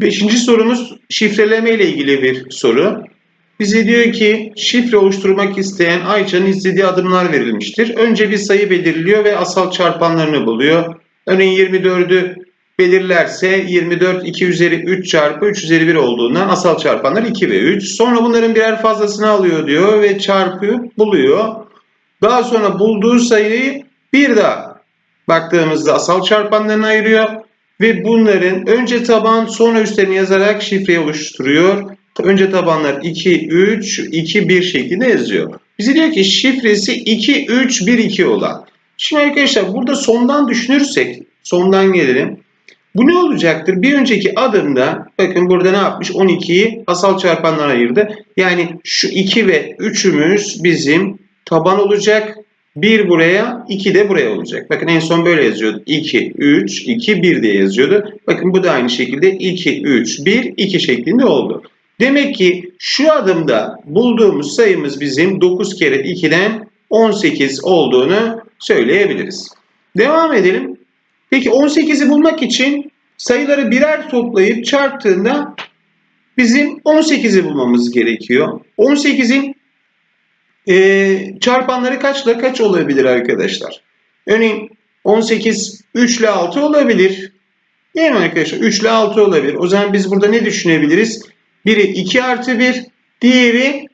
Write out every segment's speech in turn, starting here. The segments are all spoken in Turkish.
Beşinci sorumuz şifreleme ile ilgili bir soru. Bize diyor ki şifre oluşturmak isteyen Ayça'nın istediği adımlar verilmiştir. Önce bir sayı belirliyor ve asal çarpanlarını buluyor. Örneğin 24'ü belirlerse 24 2 üzeri 3 çarpı 3 üzeri 1 olduğundan asal çarpanlar 2 ve 3. Sonra bunların birer fazlasını alıyor diyor ve çarpıyor, buluyor. Daha sonra bulduğu sayıyı bir daha baktığımızda asal çarpanlarına ayırıyor ve bunların önce taban sonra üstlerini yazarak şifreyi oluşturuyor. Önce tabanlar 2, 3, 2, 1 şeklinde yazıyor. Bize diyor ki şifresi 2, 3, 1, 2 olan. Şimdi arkadaşlar burada sondan düşünürsek, sondan gelelim. Bu ne olacaktır? Bir önceki adımda bakın burada ne yapmış? 12'yi asal çarpanlara ayırdı. Yani şu 2 ve 3'ümüz bizim taban olacak. 1 buraya, 2 de buraya olacak. Bakın en son böyle yazıyordu. 2, 3, 2, 1 diye yazıyordu. Bakın bu da aynı şekilde 2, 3, 1, 2 şeklinde oldu. Demek ki şu adımda bulduğumuz sayımız bizim 9 kere 2'den 18 olduğunu söyleyebiliriz. Devam edelim. Peki 18'i bulmak için sayıları birer toplayıp çarptığında bizim 18'i bulmamız gerekiyor. 18'in e, çarpanları kaçla kaç olabilir arkadaşlar? Örneğin 18 3 ile 6 olabilir. Değil mi arkadaşlar? 3 ile 6 olabilir. O zaman biz burada ne düşünebiliriz? Biri 2 artı 1, diğeri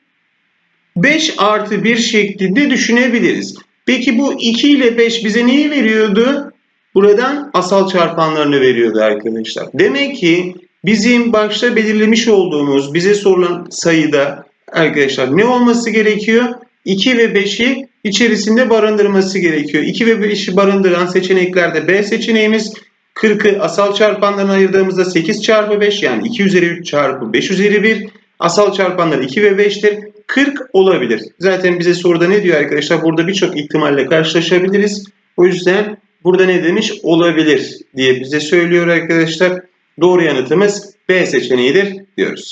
5 artı 1 şeklinde düşünebiliriz. Peki bu 2 ile 5 bize neyi veriyordu? Buradan asal çarpanlarını veriyordu arkadaşlar. Demek ki bizim başta belirlemiş olduğumuz bize sorulan sayıda arkadaşlar ne olması gerekiyor? 2 ve 5'i içerisinde barındırması gerekiyor. 2 ve 5'i barındıran seçeneklerde B seçeneğimiz 40'ı asal çarpanlarına ayırdığımızda 8 çarpı 5 yani 2 üzeri 3 çarpı 5 üzeri 1 asal çarpanlar 2 ve 5'tir. 40 olabilir. Zaten bize soruda ne diyor arkadaşlar? Burada birçok ihtimalle karşılaşabiliriz. O yüzden burada ne demiş? Olabilir diye bize söylüyor arkadaşlar. Doğru yanıtımız B seçeneğidir diyoruz.